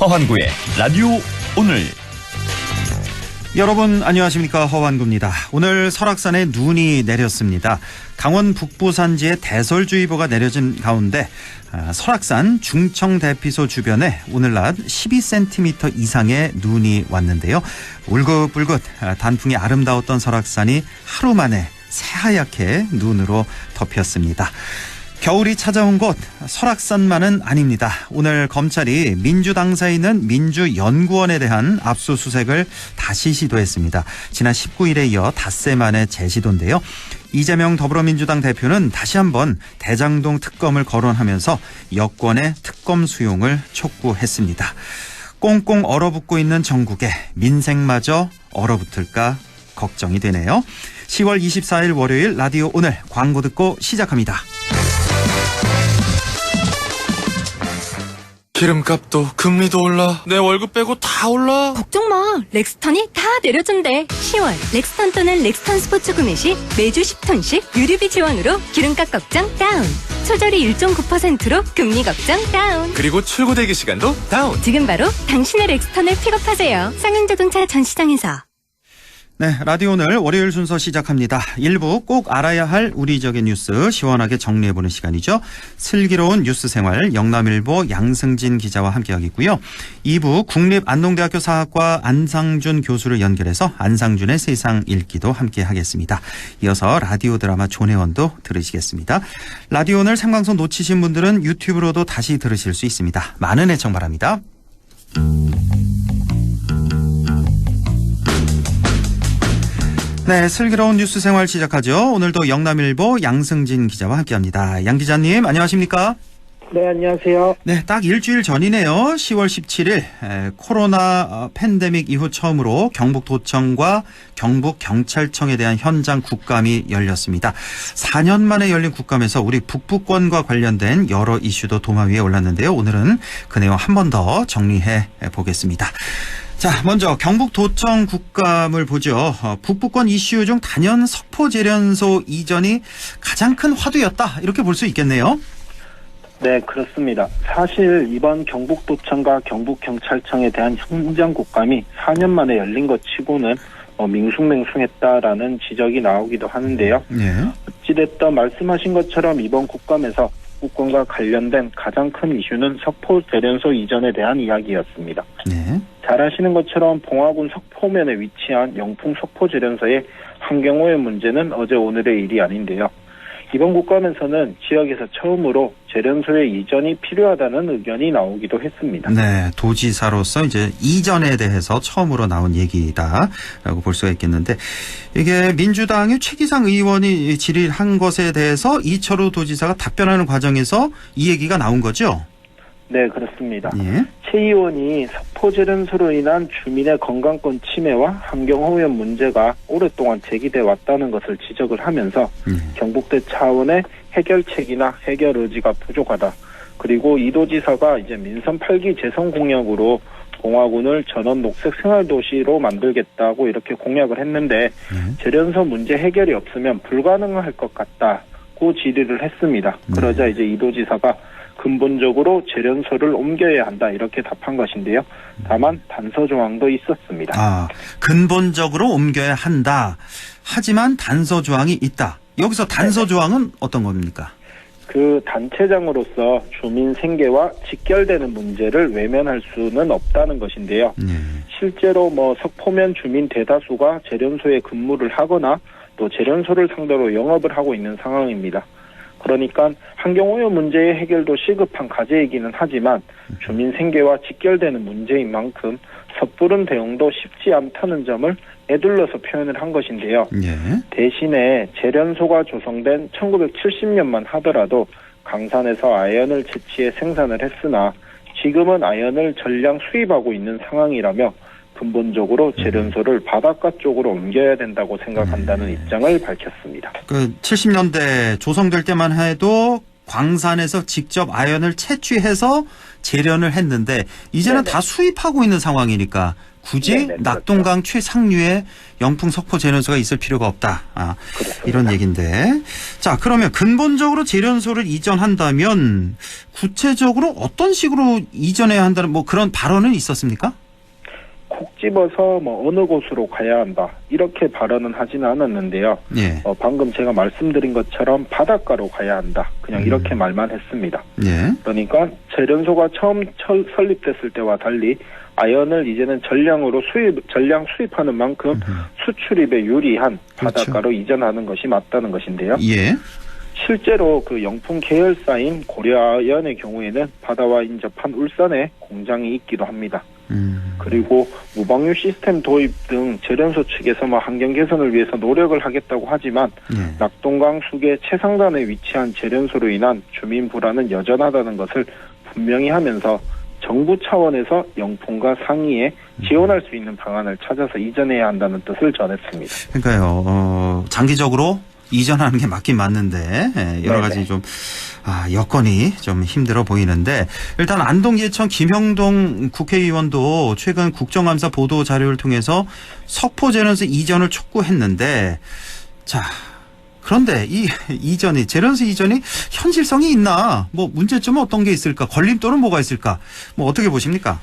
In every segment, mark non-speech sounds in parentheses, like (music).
허환구의 라디오 오늘 여러분 안녕하십니까 허완구입니다. 오늘 설악산에 눈이 내렸습니다. 강원 북부 산지에 대설주의보가 내려진 가운데 아, 설악산 중청 대피소 주변에 오늘 낮 12cm 이상의 눈이 왔는데요. 울긋불긋 아, 단풍이 아름다웠던 설악산이 하루 만에 새하얗게 눈으로 덮였습니다. 겨울이 찾아온 곳 설악산만은 아닙니다. 오늘 검찰이 민주당사에 있는 민주연구원에 대한 압수수색을 다시 시도했습니다. 지난 19일에 이어 닷새 만에 재시도인데요. 이재명 더불어민주당 대표는 다시 한번 대장동 특검을 거론하면서 여권의 특검 수용을 촉구했습니다. 꽁꽁 얼어붙고 있는 전국에 민생마저 얼어붙을까 걱정이 되네요. 10월 24일 월요일 라디오 오늘 광고 듣고 시작합니다. 기름값도 금리도 올라 내 월급 빼고 다 올라 걱정 마. 렉스턴이 다 내려준대. 10월 렉스턴 또는 렉스턴 스포츠 구매 시 매주 10톤씩 유류비 지원으로 기름값 걱정 다운. 초절이 1.9%로 금리 걱정 다운. 그리고 출고 대기 시간도 다운 지금 바로 당신의 렉스턴을 픽업하세요. 상용자동차 전시장에서. 네, 라디오 오늘 월요일 순서 시작합니다. 1부 꼭 알아야 할 우리 지역의 뉴스 시원하게 정리해보는 시간이죠. 슬기로운 뉴스 생활 영남일보 양승진 기자와 함께하겠고요. 2부 국립안동대학교 사학과 안상준 교수를 연결해서 안상준의 세상 읽기도 함께하겠습니다. 이어서 라디오 드라마 존해원도 들으시겠습니다. 라디오 오늘 생방송 놓치신 분들은 유튜브로도 다시 들으실 수 있습니다. 많은 애청 바랍니다. 네, 슬기로운 뉴스 생활 시작하죠. 오늘도 영남일보 양승진 기자와 함께합니다. 양 기자님, 안녕하십니까? 네, 안녕하세요. 네, 딱 일주일 전이네요. 10월 17일 에, 코로나 어, 팬데믹 이후 처음으로 경북도청과 경북경찰청에 대한 현장 국감이 열렸습니다. 4년 만에 열린 국감에서 우리 북부권과 관련된 여러 이슈도 도마 위에 올랐는데요. 오늘은 그 내용 한 번 더 정리해 보겠습니다. 자, 먼저 경북도청 국감을 보죠. 어, 북부권 이슈 중 단연 석포재련소 이전이 가장 큰 화두였다. 이렇게 볼 수 있겠네요. 네, 그렇습니다. 사실 이번 경북도청과 경북경찰청에 대한 현장 국감이 4년 만에 열린 것 치고는 어, 밍숭맹숭했다라는 지적이 나오기도 하는데요. 네. 어찌됐든 말씀하신 것처럼 이번 국감에서 국권과 관련된 가장 큰 이슈는 석포재련소 이전에 대한 이야기였습니다. 네. 잘 아시는 것처럼 봉화군 석포면에 위치한 영풍 석포재련소의 환경오염 문제는 어제 오늘의 일이 아닌데요. 이번 국감에서는 지역에서 처음으로 재련소의 이전이 필요하다는 의견이 나오기도 했습니다. 네, 도지사로서 이제 이전에 대해서 처음으로 나온 얘기다라고 볼 수가 있겠는데 이게 민주당의 최기상 의원이 질의한 것에 대해서 이철우 도지사가 답변하는 과정에서 이 얘기가 나온 거죠. 네, 그렇습니다. 예. 최 의원이 석포재련소로 인한 주민의 건강권 침해와 환경오염 문제가 오랫동안 제기돼 왔다는 것을 지적을 하면서 예. 경북대 차원의 해결책이나 해결 의지가 부족하다. 그리고 이도지사가 이제 민선 8기 재선 공약으로 봉화군을 전원 녹색 생활도시로 만들겠다고 이렇게 공약을 했는데 네. 재련소 문제 해결이 없으면 불가능할 것 같다고 질의를 했습니다. 그러자 이제 이도지사가 근본적으로 재련소를 옮겨야 한다 이렇게 답한 것인데요. 다만 단서 조항도 있었습니다. 아, 근본적으로 옮겨야 한다. 하지만 단서 조항이 있다. 여기서 단서 조항은 어떤 겁니까? 그 단체장으로서 주민 생계와 직결되는 문제를 외면할 수는 없다는 것인데요. 예. 실제로 뭐 석포면 주민 대다수가 재련소에 근무를 하거나 또 재련소를 상대로 영업을 하고 있는 상황입니다. 그러니까 환경오염 문제의 해결도 시급한 과제이기는 하지만 주민 생계와 직결되는 문제인 만큼 섣부른 대응도 쉽지 않다는 점을 애둘러서 표현을 한 것인데요. 예. 대신에 재련소가 조성된 1970년만 하더라도 강산에서 아연을 채취해 생산을 했으나 지금은 아연을 전량 수입하고 있는 상황이라며 근본적으로 재련소를 바닷가 쪽으로 옮겨야 된다고 생각한다는 네. 입장을 밝혔습니다. 그 70년대 조성될 때만 해도 광산에서 직접 아연을 채취해서 재련을 했는데 이제는 네네. 다 수입하고 있는 상황이니까 굳이 네네, 그렇죠. 낙동강 최상류에 영풍 석포 재련소가 있을 필요가 없다. 아, 그렇습니다. 이런 얘기인데. 자, 그러면 근본적으로 재련소를 이전한다면 구체적으로 어떤 식으로 이전해야 한다는 뭐 그런 발언은 있었습니까? 콕 집어서 뭐 어느 곳으로 가야 한다 이렇게 발언은 하지는 않았는데요. 예. 어, 방금 제가 말씀드린 것처럼 바닷가로 가야 한다. 그냥 음. 이렇게 말만 했습니다. 예. 그러니까 재련소가 처음 철- 설립됐을 때와 달리 아연을 이제는 전량으로 수입 전량 수입하는 만큼 수출입에 유리한 그렇죠. 바닷가로 이전하는 것이 맞다는 것인데요. 예. 실제로 그 영풍 계열사인 고려아연의 경우에는 바다와 인접한 울산에 공장이 있기도 합니다. 음. 그리고 무방류 시스템 도입 등 재련소 측에서 뭐 환경 개선을 위해서 노력을 하겠다고 하지만 예. 낙동강 수계 최상단에 위치한 재련소로 인한 주민 불안은 여전하다는 것을 분명히 하면서 정부 차원에서 영풍과 상의에 지원할 수 있는 방안을 찾아서 이전해야 한다는 뜻을 전했습니다. 그러니까요. 어, 장기적으로 이전하는 게 맞긴 맞는데 예, 여러 네네. 가지 좀 아, 여건이 좀 힘들어 보이는데 일단 안동예천 김형동 국회의원도 최근 국정감사 보도 자료를 통해서 석포재련소 이전을 촉구했는데 자 그런데 이 (laughs) 이전이 재련소 이전이 현실성이 있나 뭐 문제점은 어떤 게 있을까 걸림돌은 뭐가 있을까 뭐 어떻게 보십니까?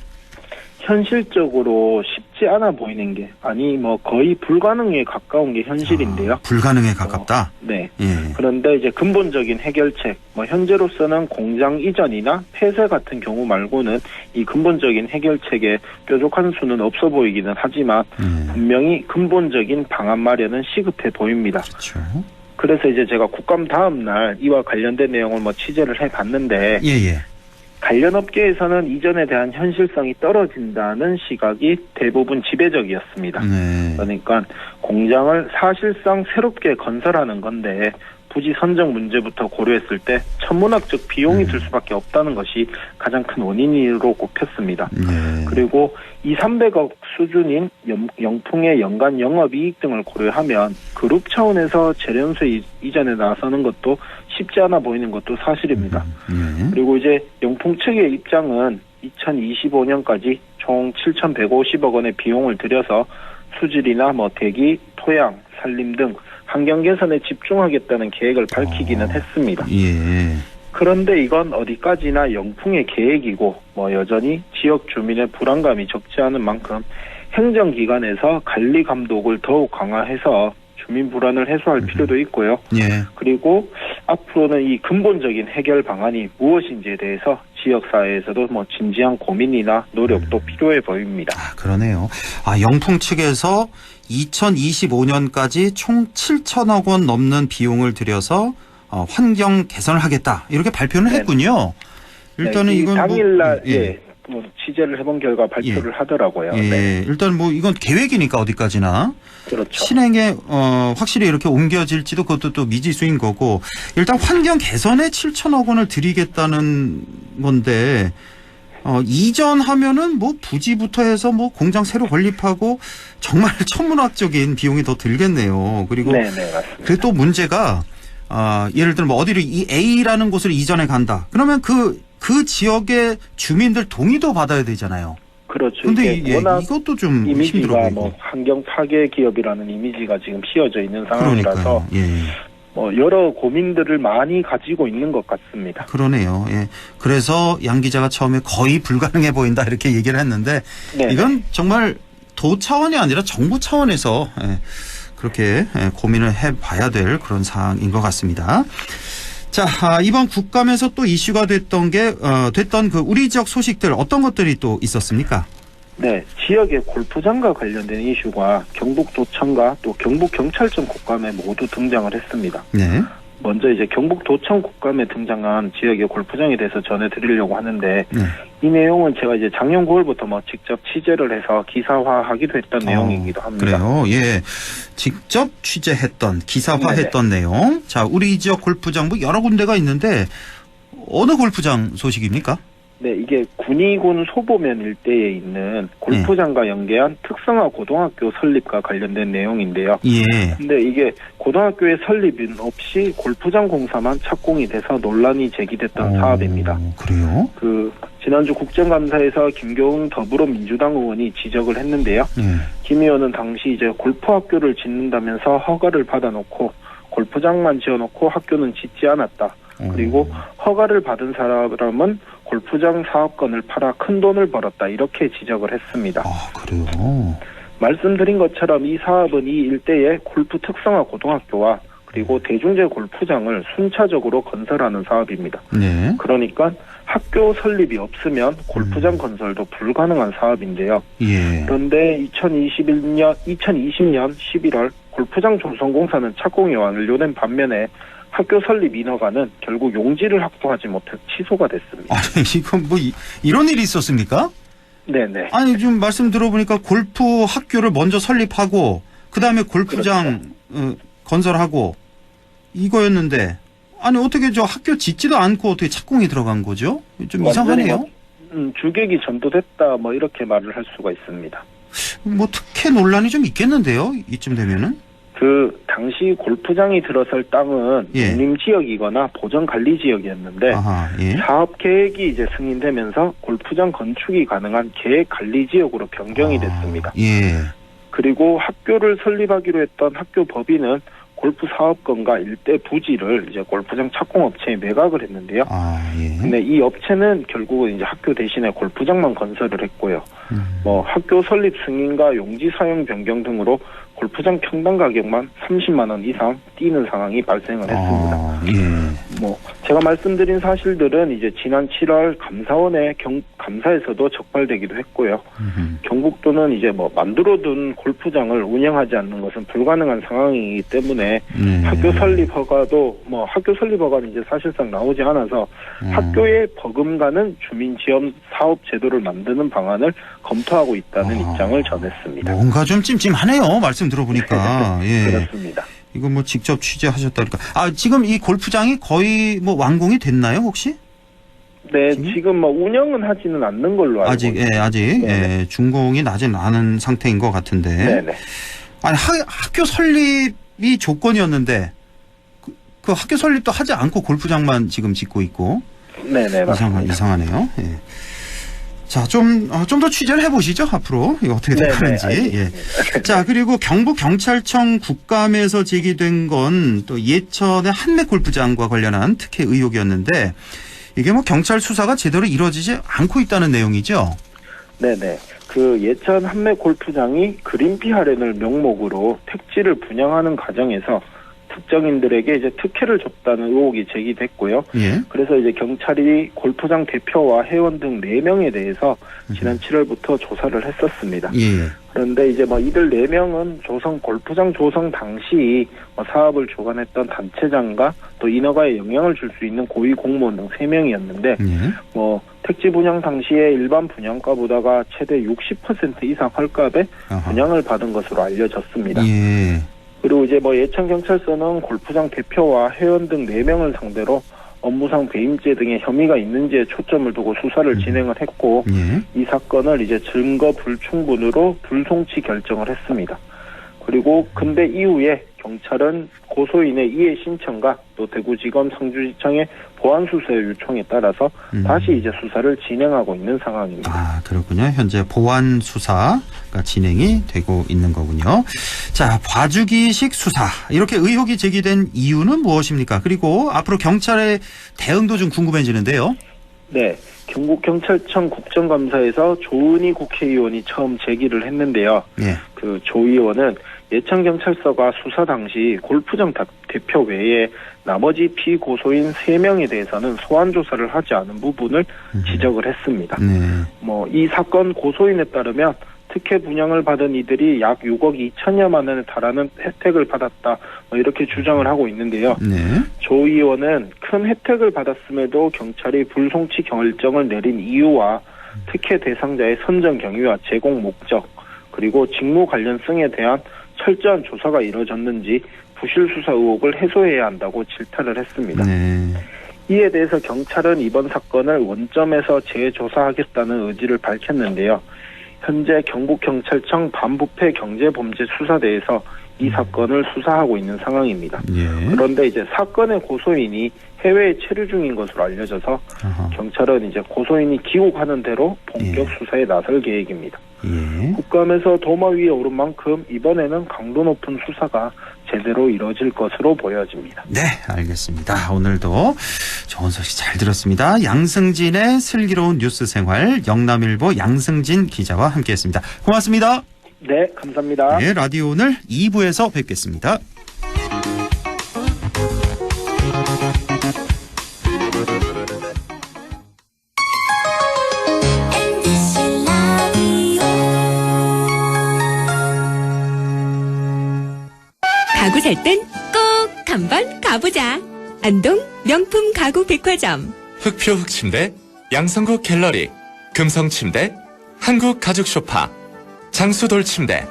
현실적으로 쉽지 않아 보이는 게 아니 뭐 거의 불가능에 가까운 게 현실인데요. 아, 불가능에 가깝다. 네. 예. 그런데 이제 근본적인 해결책, 뭐 현재로서는 공장 이전이나 폐쇄 같은 경우 말고는 이 근본적인 해결책에 뾰족한 수는 없어 보이기는 하지만 예. 분명히 근본적인 방안 마련은 시급해 보입니다. 그렇죠. 그래서 이제 제가 국감 다음 날 이와 관련된 내용을 뭐 취재를 해봤는데 예 예. 관련 업계에서는 이전에 대한 현실성이 떨어진다는 시각이 대부분 지배적이었습니다. 네. 그러니까 공장을 사실상 새롭게 건설하는 건데 부지 선정 문제부터 고려했을 때 천문학적 비용이 들 수밖에 없다는 것이 가장 큰 원인으로 꼽혔습니다. 네. 그리고 2, 300억 수준인 영- 영풍의 연간 영업이익 등을 고려하면 그룹 차원에서 재련소 이- 이전에 나서는 것도 쉽지 않아 보이는 것도 사실입니다. 예. 그리고 이제 영풍 측의 입장은 2025년까지 총 7,150억 원의 비용을 들여서 수질이나 뭐 대기, 토양, 산림 등 환경 개선에 집중하겠다는 계획을 밝히기는 어. 했습니다. 예. 그런데 이건 어디까지나 영풍의 계획이고 뭐 여전히 지역 주민의 불안감이 적지 않은 만큼 행정기관에서 관리 감독을 더욱 강화해서 주민 불안을 해소할 필요도 있고요. 예. 그리고 앞으로는 이 근본적인 해결 방안이 무엇인지에 대해서 지역사회에서도 뭐 진지한 고민이나 노력도 필요해 보입니다. 아, 그러네요. 아, 영풍 측에서 2025년까지 총 7천억 원 넘는 비용을 들여서 어, 환경 개선을 하겠다. 이렇게 발표를 네. 했군요. 일단은 네, 이 이건 당일날 뭐, 예. 뭐 취재를 해본 결과 발표를 하더라고요. 예. 네, 일단 뭐 이건 계획이니까 어디까지나 그렇죠. 실행에 어, 확실히 이렇게 옮겨질지도 그것도 또 미지수인 거고 일단 환경 개선에 7천억 원을 드리겠다는 건데 어, 이전하면은 뭐 부지부터 해서 뭐 공장 새로 건립하고 정말 (laughs) 천문학적인 비용이 더 들겠네요. 그리고 네, 네. 그리고 또 문제가 아, 예를 들면 뭐 어디를 이 A라는 곳으로 이전해 간다. 그러면 그그 지역의 주민들 동의도 받아야 되잖아요. 그렇죠. 근데 예, 워낙 이것도 좀 힘들어 이미지가 보이고. 뭐 환경 파괴 기업이라는 이미지가 지금 씌워져 있는 상황이라서 그러니까요. 예. 뭐 여러 고민들을 많이 가지고 있는 것 같습니다. 그러네요. 예. 그래서 양 기자가 처음에 거의 불가능해 보인다 이렇게 얘기를 했는데 네. 이건 정말 도 차원이 아니라 정부 차원에서 예, 그렇게 예, 고민을 해봐야 될 그런 사항인 것 같습니다. 자 아, 이번 국감에서 또 이슈가 됐던 게 어, 됐던 그 우리 지역 소식들 어떤 것들이 또 있었습니까? 네, 지역의 골프장과 관련된 이슈가 경북도청과 또 경북경찰청 국감에 모두 등장을 했습니다. 네. 먼저 이제 경북도청 국감에 등장한 지역의 골프장에 대해서 전해드리려고 하는데 네. 이 내용은 제가 이제 작년 9월부터 뭐 직접 취재를 해서 기사화하기도 했던 어, 내용이기도 합니다. 그래요. 예. 직접 취재했던 기사화했던 내용. 자, 우리 지역 골프장 뭐 여러 군데가 있는데 어느 골프장 소식입니까? 네, 이게 군위군 소보면 일대에 있는 골프장과 연계한 특성화 고등학교 설립과 관련된 내용인데요. 예. 근데 이게 고등학교의 설립은 없이 골프장 공사만 착공이 돼서 논란이 제기됐던 어, 사업입니다. 그래요? 그 지난주 국정감사에서 김경웅 더불어민주당 의원이 지적을 했는데요. 예. 김 의원은 당시 이제 골프 학교를 짓는다면서 허가를 받아놓고 골프장만 지어놓고 학교는 짓지 않았다. 그리고 허가를 받은 사람은 골프장 사업권을 팔아 큰 돈을 벌었다. 이렇게 지적을 했습니다. 아, 그래요. 말씀드린 것처럼 이 사업은 이 일대의 골프 특성화 고등학교와 그리고 대중제 골프장을 순차적으로 건설하는 사업입니다. 네. 그러니까 학교 설립이 없으면 골프장 건설도 불가능한 사업인데요. 예. 그런데 2021년, 2020년 11월 골프장 조성공사는 착공이 완료된 반면에 학교 설립 인허가는 결국 용지를 확보하지 못해 취소가 됐습니다. 아니, 이건 뭐, 이, 이런 일이 있었습니까? 네네. 아니, 지금 말씀 들어보니까 골프 학교를 먼저 설립하고, 그 다음에 골프장, 그렇죠. 어, 건설하고, 이거였는데, 아니, 어떻게 저 학교 짓지도 않고 어떻게 착공이 들어간 거죠? 좀 이상하네요. 뭐, 음, 주객이 전도됐다 뭐 이렇게 말을 할 수가 있습니다. 뭐, 특혜 논란이 좀 있겠는데요? 이쯤 되면은? 그 당시 골프장이 들어설 땅은 예. 농림지역이거나 보전 관리 지역이었는데 아하, 예. 사업 계획이 이제 승인되면서 골프장 건축이 가능한 계획 관리 지역으로 변경이 됐습니다. 예. 그리고 학교를 설립하기로 했던 학교 법인은 골프 사업권과 일대 부지를 이제 골프장 착공업체에 매각을 했는데요. 아, 예. 근데 이 업체는 결국은 이제 학교 대신에 골프장만 건설을 했고요. 음. 뭐 학교 설립 승인과 용지 사용 변경 등으로 골프장 평당 가격만 30만 원 이상 뛰는 상황이 발생을 했습니다. 아, 예. 뭐 제가 말씀드린 사실들은 이제 지난 7월 감사원의 경, 감사에서도 적발되기도 했고요. 음흠. 경북도는 이제 뭐 만들어둔 골프장을 운영하지 않는 것은 불가능한 상황이기 때문에 네. 학교 설립 허가도 뭐 학교 설립 허가는 이제 사실상 나오지 않아서 음. 학교에 버금가는 주민 지원 사업 제도를 만드는 방안을 검토하고 있다는 아, 입장을 전했습니다. 뭔가 좀 찜찜하네요. 말씀 들어보니까. (laughs) 예. 그렇습니다. 이거 뭐 직접 취재하셨다니까. 아, 지금 이 골프장이 거의 뭐 완공이 됐나요, 혹시? 네, 지금? 지금 뭐 운영은 하지는 않는 걸로 알고 아직, 있습니다. 예, 아직, 네네. 예, 준공이 나진 않은 상태인 것 같은데. 네네. 아니, 하, 학교 설립이 조건이었는데, 그, 그 학교 설립도 하지 않고 골프장만 지금 짓고 있고. 네네, 이상하, 맞습니다. 이상하네요. 예. 자, 좀, 어, 좀더 취재를 해보시죠, 앞으로. 이거 어떻게 네네, 될는지 예. 알겠습니다. 자, 그리고 경북경찰청 국감에서 제기된 건 또 예천의 한매 골프장과 관련한 특혜 의혹이었는데 이게 뭐 경찰 수사가 제대로 이루어지지 않고 있다는 내용이죠. 네네. 그 예천 한매 골프장이 그린피 할인을 명목으로 택지를 분양하는 과정에서 특정인들에게 이제 특혜를 줬다는 의혹이 제기됐고요. 예. 그래서 이제 경찰이 골프장 대표와 회원 등 4명에 대해서 지난 7월부터 조사를 했었습니다. 예. 그런데 이제 뭐 이들 4명은 조성, 골프장 조성 당시 뭐 사업을 주관했던 단체장과 또 인허가에 영향을 줄 수 있는 고위 공무원 등 3명이었는데 예. 뭐 택지 분양 당시에 일반 분양가 보다가 최대 60% 이상 헐값에. 분양을 받은 것으로 알려졌습니다. 예. 그리고 이제 뭐 예천 경찰서는 골프장 대표와 회원 등 4명을 상대로 업무상 배임죄 등의 혐의가 있는지에 초점을 두고 수사를 음. 진행을 했고 예. 이 사건을 이제 증거 불충분으로 불송치 결정을 했습니다. 그리고 근데 이후에 경찰은 고소인의 이해 신청과 또 대구지검 상주지청의 보안 수사 요청에 따라서 음. 다시 이제 수사를 진행하고 있는 상황입니다. 아, 그렇군요. 현재 보완 수사가 진행이 되고 있는 거군요. 자, 봐주기식 수사. 이렇게 의혹이 제기된 이유는 무엇입니까? 그리고 앞으로 경찰의 대응도 좀 궁금해지는데요. 네. 경북경찰청 국정감사에서 조은희 국회의원이 처음 제기를 했는데요. 예. 그조 의원은 예천경찰서가 수사 당시 골프장 다- 대표 외에 나머지 피고소인 3명에 대해서는 소환 조사를 하지 않은 부분을 지적을 했습니다. 네. 뭐이 사건 고소인에 따르면 특혜 분양을 받은 이들이 약 6억 2천여만 원에 달하는 혜택을 받았다. 뭐 이렇게 주장을 하고 있는데요. 네. 조 의원은 큰 혜택을 받았음에도 경찰이 불송치 결정을 내린 이유와 특혜 대상자의 선정 경위와 제공 목적 그리고 직무 관련성에 대한 철저한 조사가 이뤄졌는지 부실 수사 의혹을 해소해야 한다고 질타를 했습니다. 네. 이에 대해서 경찰은 이번 사건을 원점에서 재조사하겠다는 의지를 밝혔는데요. 현재 경북경찰청 반부패 경제범죄 수사대에서 이 사건을 수사하고 있는 상황입니다. 예. 그런데 이제 사건의 고소인이 해외에 체류 중인 것으로 알려져서 아하. 경찰은 이제 고소인이 귀국하는 대로 본격 예. 수사에 나설 계획입니다. 예. 국감에서 도마 위에 오른 만큼 이번에는 강도 높은 수사가 제대로 이뤄질 것으로 보여집니다. 네, 알겠습니다. 오늘도 좋은 소식 잘 들었습니다. 양승진의 슬기로운 뉴스 생활 영남일보 양승진 기자와 함께했습니다. 고맙습니다. 네, 감사합니다. 네, 라디오 오늘 2부에서 뵙겠습니다. 살 땐 꼭 한번 가보자. 안동 명품 가구 백화점. 흑표 흑침대, 양성국 갤러리, 금성 침대, 한국 가죽 소파, 장수돌 침대,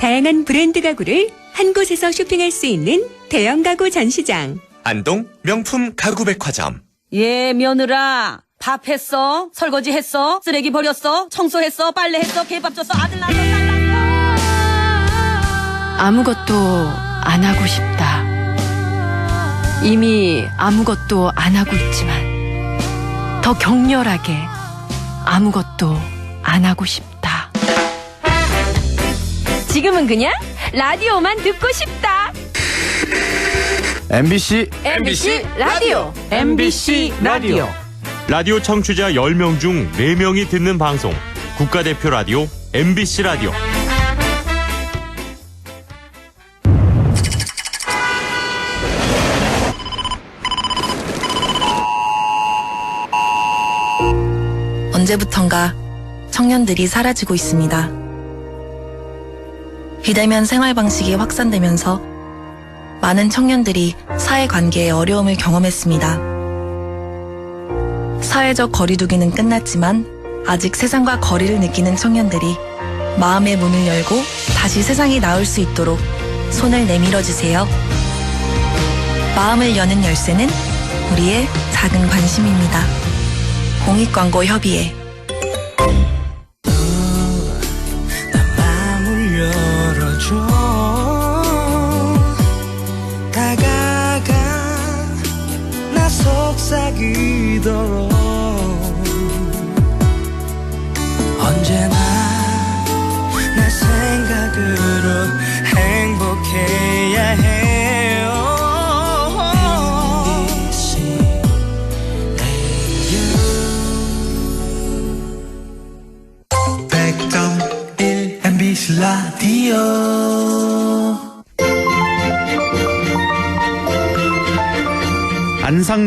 다양한 브랜드 가구를 한 곳에서 쇼핑할 수 있는 대형 가구 전시장. 안동 명품 가구 백화점. 예, 며느라. 밥 했어? 설거지 했어? 쓰레기 버렸어? 청소했어? 빨래 했어? 개밥 줬어? 아들 낳았어? 딸 낳았어? 아무것도 안 하고 싶다. 이미 아무것도 안 하고 있지만 더 격렬하게 아무것도 안 하고 싶다. 지금은 그냥 라디오만 듣고 싶다. MBC MBC 라디오. MBC 라디오 라디오 청취자 10명 중 4명이 듣는 방송 국가대표 라디오 MBC 라디오 언제부턴가 청년들이 사라지고 있습니다. 비대면 생활 방식이 확산되면서 많은 청년들이 사회 관계에 어려움을 경험했습니다. 사회적 거리두기는 끝났지만 아직 세상과 거리를 느끼는 청년들이 마음의 문을 열고 다시 세상이 나올 수 있도록 손을 내밀어 주세요. 마음을 여는 열쇠는 우리의 작은 관심입니다. 공익광고 협의회 속삭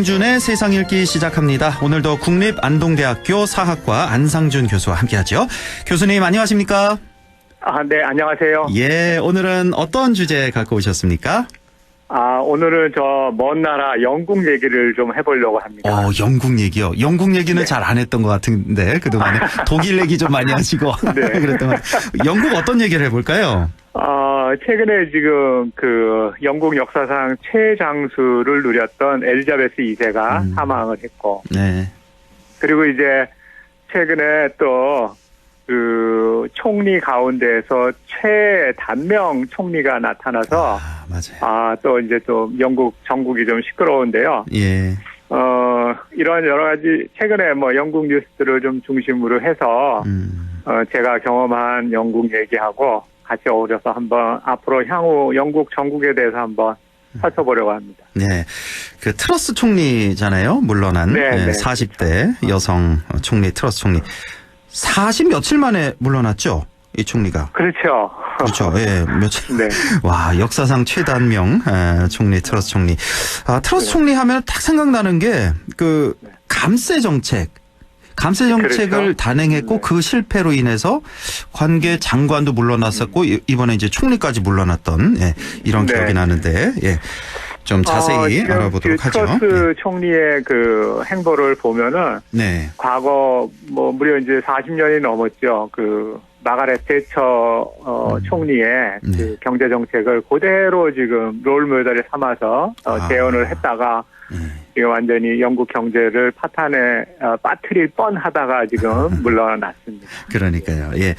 안상준의 세상 읽기 시작합니다. 오늘도 국립안동대학교 사학과 안상준 교수와 함께하죠. 교수님 안녕하십니까? 아, 네, 안녕하세요. 예, 오늘은 어떤 주제 갖고 오셨습니까? 아, 오늘은 저 먼 나라 영국 얘기를 좀 해보려고 합니다. 어, 영국 얘기요. 영국 얘기는 네. 잘안 했던 것 같은데 그동안에 (laughs) 독일 얘기 좀 많이 하시고 네. (laughs) 그랬던 것 같아요. 영국 어떤 얘기를 해볼까요? 아, 최근에 지금 그 영국 역사상 최장수를 누렸던 엘리자베스 2세가 음. 사망을 했고, 네. 그리고 이제 최근에 또 그 총리 가운데에서 최단명 총리가 나타나서 아, 맞아요. 아, 또 이제 또 영국 전국이 좀 시끄러운데요. 예. 어, 이런 여러 가지 최근에 뭐 영국 뉴스들을 좀 중심으로 해서 음. 어, 제가 경험한 영국 얘기하고 같이 어우러서 한번 앞으로 향후 영국 전국에 대해서 한번 살펴보려고 합니다. 네. 그 트러스 총리잖아요. 물러난 네, 예, 네. 40대 여성 총리 트러스 총리. 40 며칠 만에 물러났죠. 이 총리가. 그렇죠. 그렇죠. 예, 며칠. 네. (laughs) 와, 역사상 최단명 에, 총리 트러스 총리. 아, 트러스 네. 총리 하면 딱 생각나는 게 그 감세 정책. 감세 정책을 그렇죠. 단행했고 네. 그 실패로 인해서 관계 장관도 물러났었고 이- 이번에 이제 총리까지 물러났던 예, 이런 네. 기억이 나는데 예. 좀 자세히 어, 알아보도록 그 하죠. 트러스 총리의 그 행보를 보면은 네. 과거 뭐 무려 이제 40년이 넘었죠. 그 마가렛 대처 어, 음. 총리의 네. 그 경제 정책을 그대로 지금 롤 모델을 삼아서 어, 아. 재현을 했다가 네. 지금 완전히 영국 경제를 파탄에 어, 빠뜨릴 뻔하다가 지금 (laughs) 물러났습니다. 그러니까요. 예.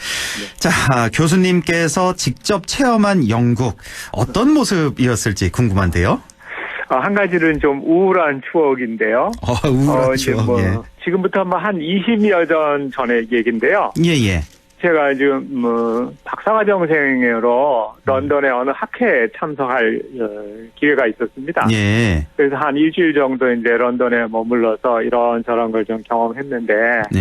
자, 아, 교수님께서 직접 체험한 영국 어떤 모습이었을지 궁금한데요. 어, 한 가지는 좀 우울한 추억인데요. 어, 우울한 이제 추억. 뭐 예. 지금부터 뭐한 20여 전 전의 얘기인데요. 예, 예. 제가 지금 뭐 박사과정생으로 런던의 어느 학회에 참석할 어, 기회가 있었습니다. 예. 그래서 한 일주일 정도 이제 런던에 머물러서 이런 저런 걸 좀 경험했는데 네.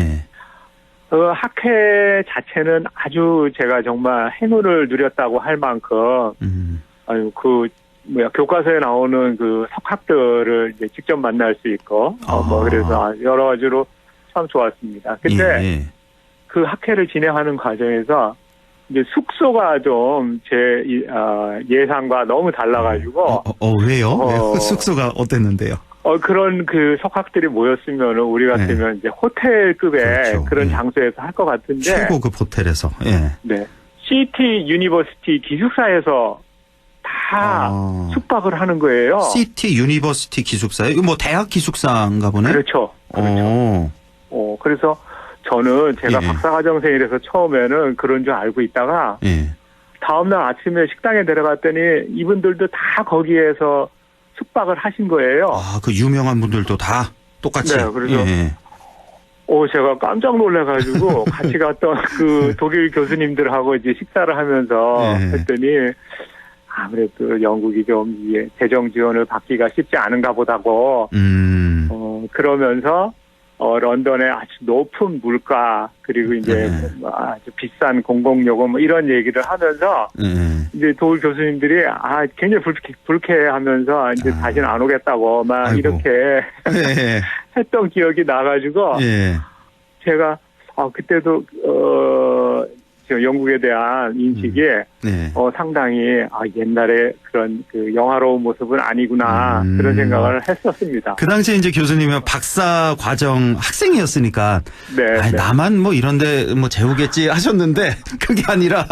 그 학회 자체는 아주 제가 정말 행운을 누렸다고 할 만큼 음. 아유 그 뭐야 교과서에 나오는 그 석학들을 이제 직접 만날 수 있고 어, 뭐 아. 그래서 여러 가지로 참 좋았습니다. 근데 예, 예. 그 학회를 진행하는 과정에서 이제 숙소가 좀제 예상과 너무 달라가지고 어, 어, 어, 왜요? 어. 왜요? 숙소가 어땠는데요? 어, 그런 그 석학들이 모였으면 우리 같으면 이제 호텔급의 네. 그렇죠. 그런 예. 장소에서 할 것 같은데 최고급 호텔에서. 예. 네. 시티 유니버시티 기숙사에서 다 아. 숙박을 하는 거예요. 시티 유니버시티 기숙사요? 이거 뭐 대학 기숙사인가 보네. 그렇죠. 어. 어, 그래서 저는 제가 예. 박사과정생이라서 처음에는 그런 줄 알고 있다가 예. 다음날 아침에 식당에 내려갔더니 이분들도 다 거기에서 숙박을 하신 거예요. 아, 그 유명한 분들도 다 똑같이. 네, 그래서 예. 오, 제가 깜짝 놀래가지고 (laughs) 같이 갔던 그 독일 교수님들하고 이제 식사를 하면서 네. 했더니 아무래도 영국이 좀 재정 지원을 받기가 쉽지 않은가 보다고 음. 어, 그러면서 어, 런던의 아주 높은 물가 그리고 이제 네. 뭐 아주 비싼 공공요금 뭐 이런 얘기를 하면서 예. 이제 독일 교수님들이 아 굉장히 불쾌, 불쾌하면서 이제 아. 다시는 안 오겠다고 막 아이고. 이렇게 예. (laughs) 했던 기억이 나가지고 예. 제가 아 그때도 어 저 영국에 대한 인식이 네. 어 상당히 아 옛날에 그런 그 영화로운 모습은 아니구나 음. 그런 생각을 했었습니다. 그 당시에 이제 교수님은 박사 과정 학생이었으니까 네, 아이, 네. 나만 뭐 이런데 뭐 재우겠지 하셨는데 (laughs) 그게 아니라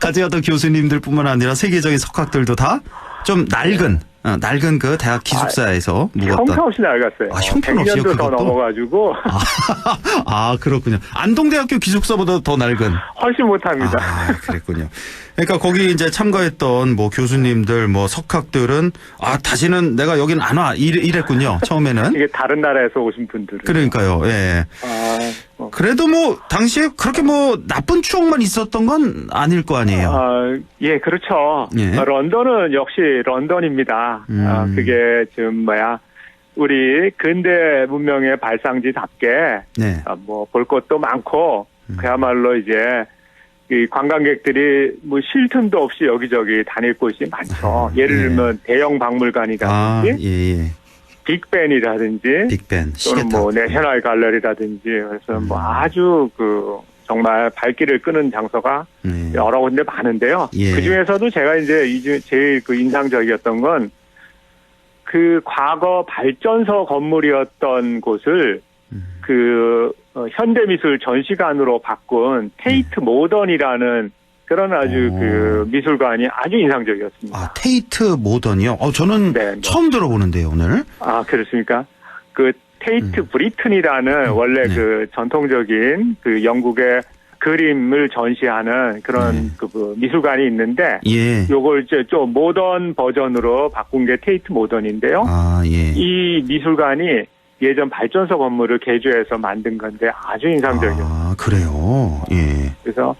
갔던 교수님들뿐만 아니라 세계적인 석학들도 다 좀 낡은 어, 낡은 그 대학 기숙사에서 묵었던 형편없이 나갔어요. 아, 형편없이요, 100년도 더 그것도? 넘어가지고 (laughs) 아 그렇군요 안동대학교 기숙사보다 더 낡은 훨씬 못합니다. 아, 그랬군요. 그러니까 거기 이제 참가했던 뭐 교수님들, 뭐 석학들은 아 다시는 내가 여긴 안 와 이랬군요. 처음에는. 이게 다른 나라에서 오신 분들은 그러니까요. 예. 아, 어. 그래도 뭐 당시에 그렇게 뭐 나쁜 추억만 있었던 건 아닐 거 아니에요. 아, 예, 그렇죠. 예. 어, 런던은 역시 런던입니다. 음. 아, 그게 지금 뭐야 우리 근대 문명의 발상지답게 네. 아, 뭐볼 것도 많고 음. 그야말로 이제 이 관광객들이 뭐 쉴 틈도 없이 여기저기 다닐 곳이 많죠. 예를 예. 들면 대형 아, 박물관이라든지 예, 예. 빅벤이라든지 빅벤, 또는. 뭐 내셔널 갈러리라든지 그래서 뭐 아주 그 정말 발길을 끄는 장소가 네. 여러 군데 많은데요. 예. 그 중에서도 제가 이제 이 중- 제일 그 인상적이었던 건 그 과거 발전소 건물이었던 곳을 음. 그 어, 현대미술 전시관으로 바꾼 테이트 모던이라는 그런 아주 네. 오. 그 미술관이 아주 인상적이었습니다. 아 테이트 모던이요. 어 저는 네, 네. 처음 들어보는데요 오늘. 아, 그렇습니까? 그 테이트 음. 브리튼이라는 원래 네. 그 전통적인 그 영국의 그림을 전시하는 그런 네. 그, 그 미술관이 있는데 예. 요걸 이제 좀 모던 버전으로 바꾼 게 테이트 모던인데요. 아 예. 이 미술관이 예전 발전소 건물을 개조해서 만든 건데 아주 인상적이었어요. 아 그래요. 예. 그래서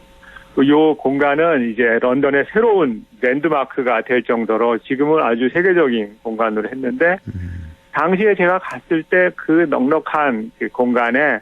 요 공간은 이제 런던의 새로운 랜드마크가 될 정도로 지금은 아주 세계적인 공간으로 했는데 음. 당시에 제가 갔을 때 그 넉넉한 그 공간에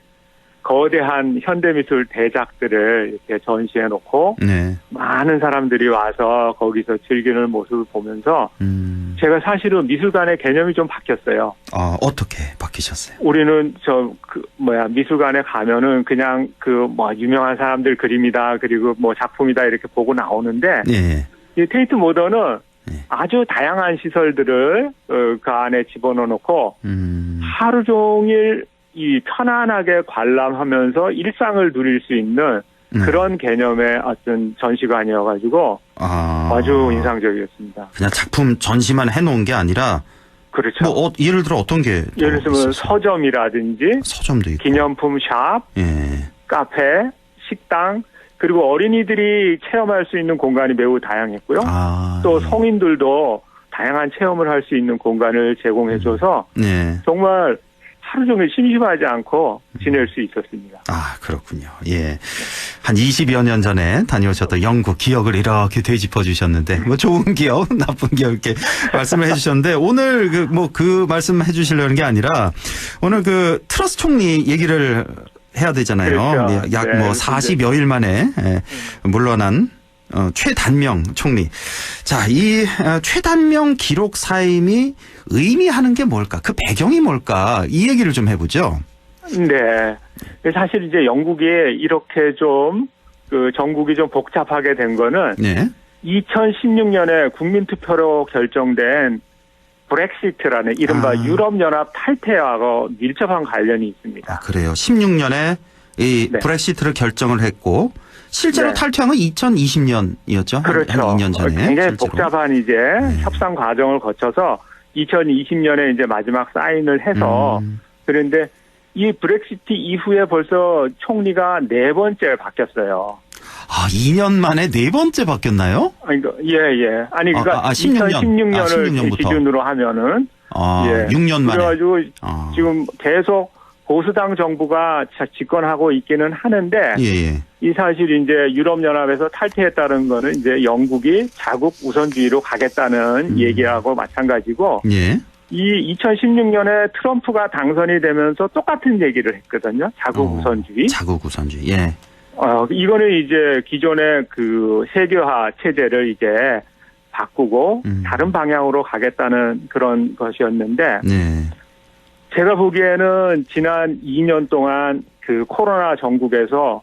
거대한 현대미술 대작들을 이렇게 전시해 놓고 네. 많은 사람들이 와서 거기서 즐기는 모습을 보면서 음. 제가 사실은 미술관의 개념이 좀 바뀌었어요. 아 어떻게 바뀌셨어요? 우리는 저 그 뭐야 미술관에 가면은 그냥 그 뭐 유명한 사람들 그림이다 그리고 뭐 작품이다 이렇게 보고 나오는데 예. 이 테이트 모던은 네. 아주 다양한 시설들을 어, 그 안에 집어넣어 놓고 음. 하루 종일 이 편안하게 관람하면서 일상을 누릴 수 있는 네. 그런 개념의 어떤 전시관이어가지고 아. 아주 인상적이었습니다. 그냥 작품 전시만 해놓은 게 아니라 그렇죠. 뭐 어, 예를 들어 어떤 게 예를 들면? 서점이라든지 서점도 있고. 기념품 샵, 예. 카페, 식당, 그리고 어린이들이 체험할 수 있는 공간이 매우 다양했고요. 아. 또 성인들도 다양한 체험을 할 수 있는 공간을 제공해줘서 네. 정말 하루 종일 심심하지 않고 지낼 수 있었습니다. 아, 그렇군요. 예. 한 20여 년 전에 다녀오셨던 영국 기억을 이렇게 되짚어 주셨는데, 뭐 좋은 기억, (laughs) 나쁜 기억 이렇게 말씀을 해 주셨는데, 오늘 그, 뭐 그 말씀 해 주시려는 게 아니라, 오늘 그 트러스 총리 얘기를 해야 되잖아요. 그렇죠. 약 네, 뭐 40여일 만에 예, 물러난 어, 최단명 총리. 자, 이 어, 최단명 기록 사임이 의미하는 게 뭘까? 그 배경이 뭘까? 이 얘기를 좀 해보죠. 네. 사실 이제 영국이 이렇게 좀, 그 전국이 좀 복잡하게 된 거는 네. 2016년에 국민투표로 결정된 브렉시트라는 이른바 아. 유럽연합 탈퇴하고 밀접한 관련이 있습니다. 아, 그래요. 16년에 이 네. 브렉시트를 결정을 했고 실제로 네. 탈퇴한 건 2020년이었죠. 그렇죠. 한 2년 전에. 굉장히 실제로. 복잡한 이제 네. 협상 과정을 거쳐서 2020년에 이제 마지막 사인을 해서 음, 그런데 이 브렉시트 이후에 벌써 총리가 네 번째 바뀌었어요. 아, 2년 만에 네 번째 바뀌었나요? 아니, 그, 예, 예. 아니, 그니까, 아, 아, 16년. 2016년을 아, 16년 부터. 기준으로 하면은, 아, 예. 6년 만에. 그래가지고 아. 지금 계속 보수당 정부가 자- 집권하고 있기는 하는데, 예, 예. 이 사실 이제 유럽 연합에서 탈퇴했다는 거는 이제 영국이 자국 우선주의로 가겠다는 음. 얘기하고 마찬가지고, 예. 이 2016년에 트럼프가 당선이 되면서 똑같은 얘기를 했거든요. 자국 어, 우선주의. 자국 우선주의. 예. 어, 이거는 이제 기존의 그 세계화 체제를 이제 바꾸고 음. 다른 방향으로 가겠다는 그런 것이었는데 네. 제가 보기에는 지난 2년 동안 그 코로나 전국에서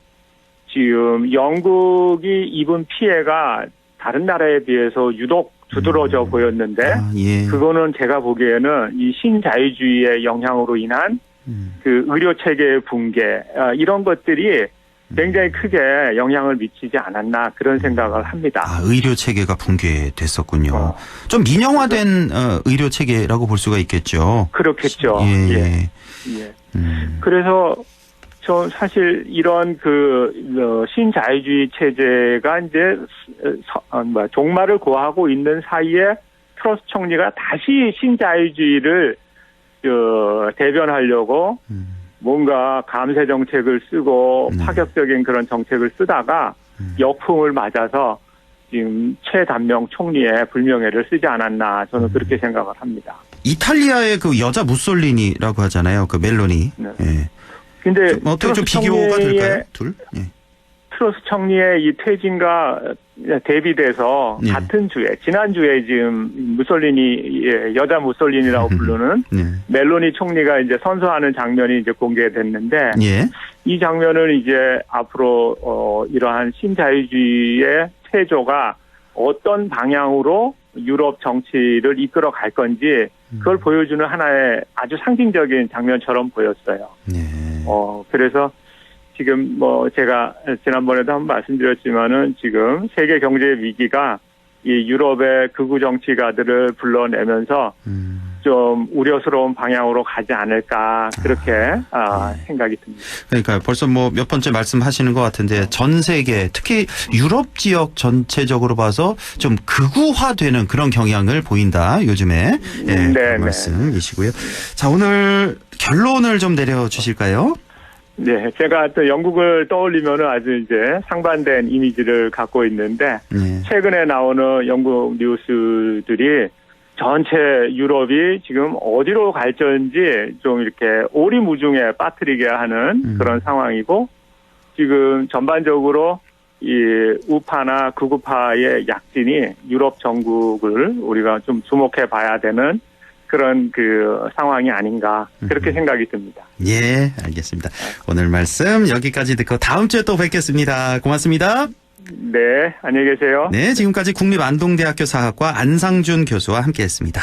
지금 영국이 입은 피해가 다른 나라에 비해서 유독 두드러져 음. 보였는데 아, 예. 그거는 제가 보기에는 이 신자유주의의 영향으로 인한 음. 그 의료 체계의 붕괴 아, 이런 것들이 굉장히 크게 영향을 미치지 않았나 그런 생각을 합니다. 아, 의료 체계가 붕괴됐었군요. 어. 좀 민영화된 어, 의료 체계라고 볼 수가 있겠죠. 그렇겠죠. 예. 예. 예. 예. 음. 그래서 저 사실 이런 그 어, 신자유주의 체제가 이제 서- 어, 종말을 고하고 있는 사이에 트러스 총리가 다시 신자유주의를 어, 대변하려고 음. 뭔가 감세 정책을 쓰고 네. 파격적인 그런 정책을 쓰다가 음. 역풍을 맞아서 지금 최단명 총리의 불명예를 쓰지 않았나 저는 음. 그렇게 생각을 합니다. 이탈리아의 그 여자 무솔리니라고 하잖아요. 그 멜로니. 네. 예. 근데 좀 어떻게 좀 비교가 될까요? 둘? 예. 트러스 총리의 이 퇴진과 대비돼서 네. 같은 주에 지난 주에 지금 무솔리니 예, 여자 무솔리니라고 부르는 네. 멜로니 총리가 이제 선서하는 장면이 이제 공개됐는데 예. 이 장면은 이제 앞으로 어 이러한 신자유주의의 태조가 어떤 방향으로 유럽 정치를 이끌어 갈 건지 그걸 보여주는 하나의 아주 상징적인 장면처럼 보였어요. 네. 어, 그래서 지금 뭐 제가 지난번에도 한번 말씀드렸지만은 지금 세계 경제 위기가 이 유럽의 극우 정치가들을 불러내면서 음. 좀 우려스러운 방향으로 가지 않을까 그렇게 아, 네. 생각이 듭니다. 그러니까 벌써 뭐 몇 번째 말씀하시는 것 같은데 전 세계 특히 유럽 지역 전체적으로 봐서 좀 극우화되는 그런 경향을 보인다 요즘에 예, 네, 그런 네. 말씀이시고요. 자 오늘 결론을 좀 내려 주실까요? 네, 제가 또 영국을 떠올리면은 아주 이제 상반된 이미지를 갖고 있는데 네. 최근에 나오는 영국 뉴스들이 전체 유럽이 지금 어디로 갈지인지 좀 이렇게 오리무중에 빠뜨리게 하는 음. 그런 상황이고 지금 전반적으로 이 우파나 극우파의 약진이 유럽 전국을 우리가 좀 주목해 봐야 되는 그런 그 상황이 아닌가 그렇게 음. 생각이 듭니다. 예, 알겠습니다. 오늘 말씀 여기까지 듣고 다음 주에 또 뵙겠습니다. 고맙습니다. 네, 안녕히 계세요. 네, 지금까지 국립안동대학교 사학과 안상준 교수와 함께했습니다.